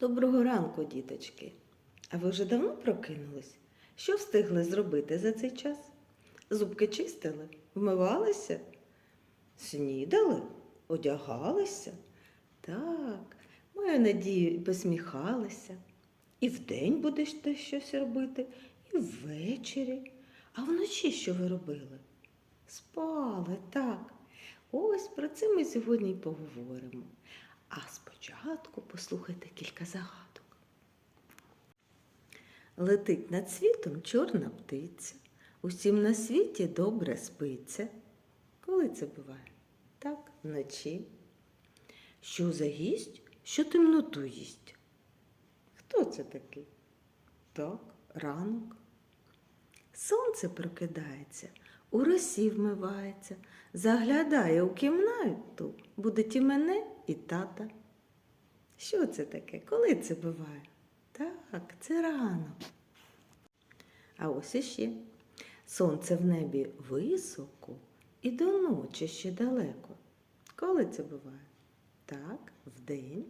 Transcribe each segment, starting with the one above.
Доброго ранку, діточки. А ви вже давно прокинулись? Що встигли зробити за цей час? Зубки чистили, вмивалися, снідали, одягалися. Так, маю надію, посміхалися. І вдень будете щось робити, і ввечері. А вночі що ви робили? Спали, так. Ось про це ми сьогодні й поговоримо. А спочатку послухайте кілька загадок. Летить над світом чорна птиця. Усім на світі добре спиться. Коли це буває? Так, вночі. Що за гість, що темноту їсть? Хто це такий? Так, ранок. Сонце прокидається, у росі вмивається, заглядає у кімнату, будуть і мене, і тата. Що це таке? Коли це буває? Так, це рано. А ось іще. Сонце в небі високо і до ночі ще далеко. Коли це буває? Так, вдень.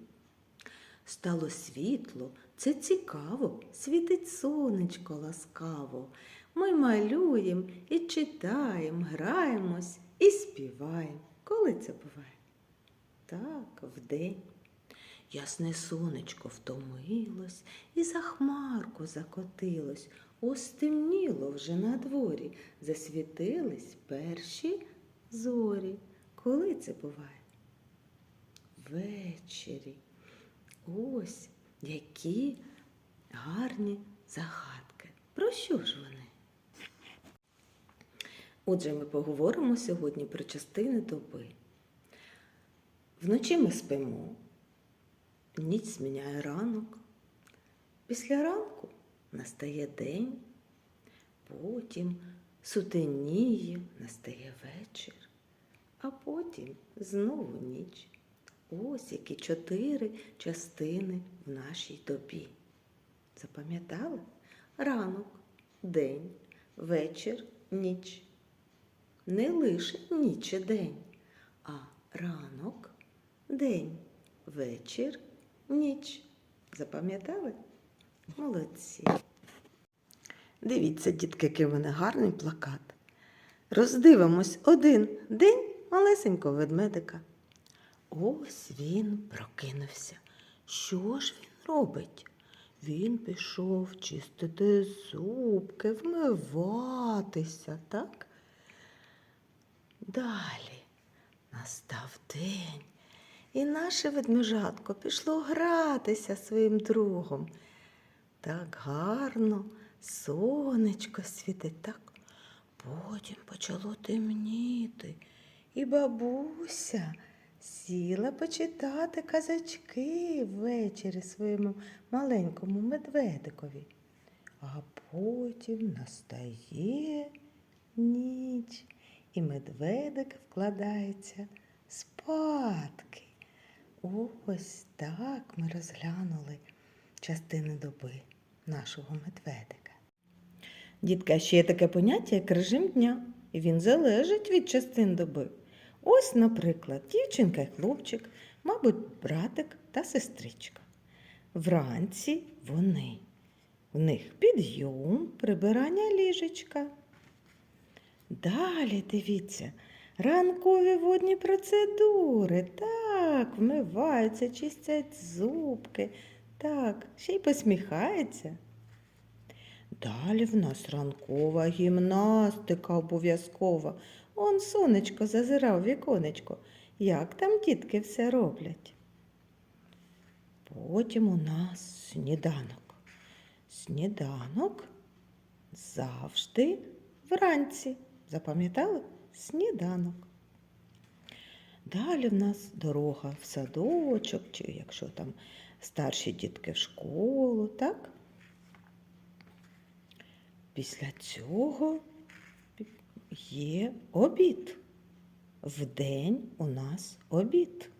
Стало світло, це цікаво, світить сонечко ласкаво. Ми малюємо і читаємо, граємось і співаємо. Коли це буває? Так, вдень. Ясне сонечко втомилось і за хмарку закотилось. Ось стемніло вже на дворі, засвітились перші зорі. Коли це буває? Ввечері. Ось які гарні загадки. Про що ж вони? Отже, ми поговоримо сьогодні про частини доби. Вночі ми спимо, ніч зміняє ранок. Після ранку настає день, потім сутеніє, настає вечір, а потім знову ніч. Ось які чотири частини в нашій добі. Запам'ятали? Ранок, день, вечір, ніч. Не лише ніч і день, а ранок, день, вечір, ніч. Запам'ятали? Молодці. Дивіться, дітки, який в мене гарний плакат. Роздивимось один день малесенького ведмедика. Ось він прокинувся. Що ж він робить? Він пішов чистити зубки, вмиватися, так? Далі настав день, і наше ведмежатко пішло гратися своїм другом. Так гарно, сонечко світить, так. Потім почало темніти, і бабуся сіла почитати казачки ввечері своєму маленькому медведикові. А потім настає ніч, і медведик вкладається спадки. Ось так ми розглянули частини доби нашого медведика. Дітка, ще є таке поняття, як режим дня, і він залежить від частин доби. Ось, наприклад, дівчинка і хлопчик, мабуть, братик та сестричка. Вранці вони. В них підйом, прибирання ліжечка. Далі дивіться, ранкові водні процедури. Так, вмиваються, чистять зубки. Так, ще й посміхається. Далі в нас ранкова гімнастика обов'язкова. Он сонечко зазирав віконечко. Як там дітки все роблять? Потім у нас сніданок. Сніданок завжди вранці. Запам'ятали? Сніданок. Далі в нас дорога в садочок, чи якщо там старші дітки в школу, так? Після цього є обід. Вдень у нас обід.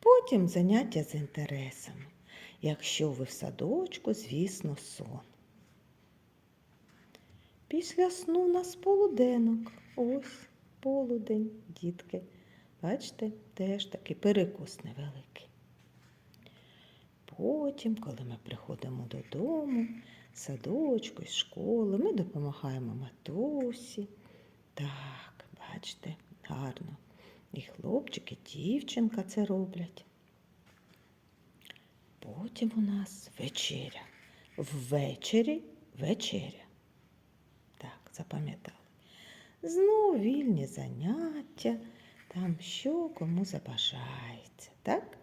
Потім заняття з інтересами. Якщо ви в садочку, звісно, сон. Після сну нас полуденок. Ось полудень, дітки. Бачите, теж такий перекус невеликий. потім, коли ми приходимо додому, садочку, з школи, ми допомагаємо матусі. Так, бачите, гарно. І хлопчик, і дівчинка це роблять. Потім у нас вечеря. Ввечері вечеря. Запам'ятали. Знову вільні заняття, там що кому забажається, так?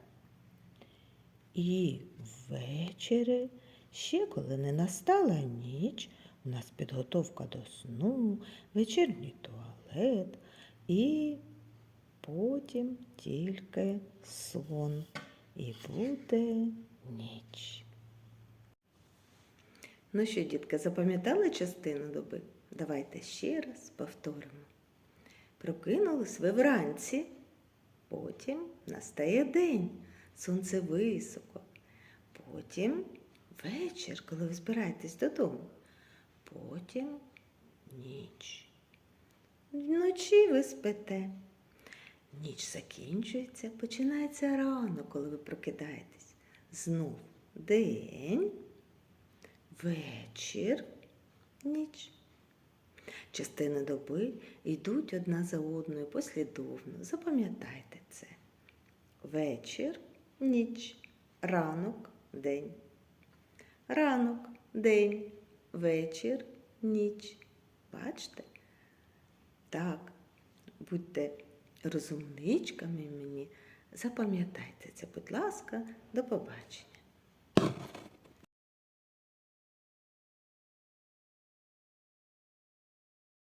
І ввечері, ще коли не настала ніч, у нас підготовка до сну, вечірній туалет і потім тільки сон. І буде ніч. Ну що, дітки, запам'ятали частину доби? Давайте ще раз повторимо. Прокинулись ви вранці, потім настає день, сонце високо. Потім вечір, коли ви збираєтесь додому. Потім ніч. Вночі ви спите. Ніч закінчується, починається рано, коли ви прокидаєтесь. Знов день, вечір, ніч. Частини доби йдуть одна за одною послідовно. Запам'ятайте це. Вечір, ніч, ранок, день. Ранок, день, вечір, ніч. Бачите? Так, будьте розумничками мені. Запам'ятайте це, будь ласка, до побачення.